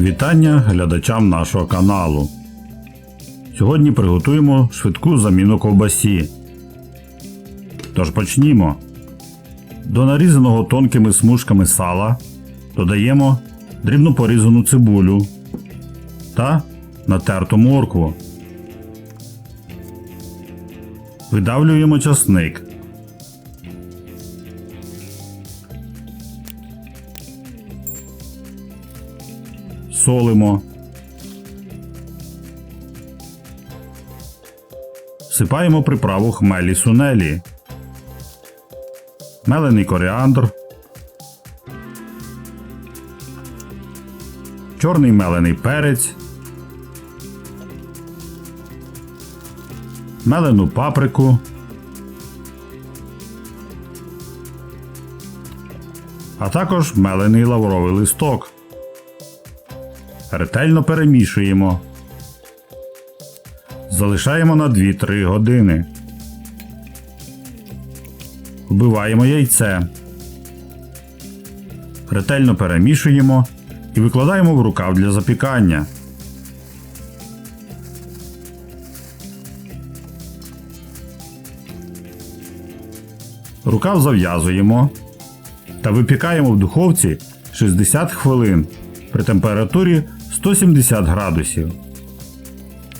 Вітання глядачам нашого каналу. Сьогодні приготуємо швидку заміну ковбасі. Тож почнімо. До нарізаного тонкими смужками сала додаємо дрібно порізану цибулю та натерту моркву. Видавлюємо часник. Солимо. Всипаємо приправу хмелі сунелі, мелений коріандр, чорний мелений перець, мелену паприку, а також мелений лавровий листок. Ретельно перемішуємо. Залишаємо на 2-3 години. Вбиваємо яйце. Ретельно перемішуємо і викладаємо в рукав для запікання. Рукав зав'язуємо та випікаємо в духовці 60 хвилин при температурі 170 градусів.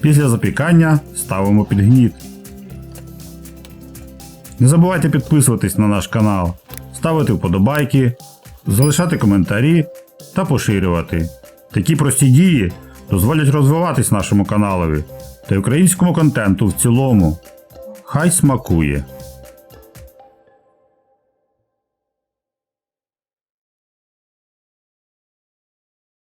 Після запікання ставимо під гніт. Не забувайте підписуватись на наш канал, ставити вподобайки, залишати коментарі та поширювати. Такі прості дії дозволять розвиватись нашому каналові та українському контенту в цілому. Хай смакує!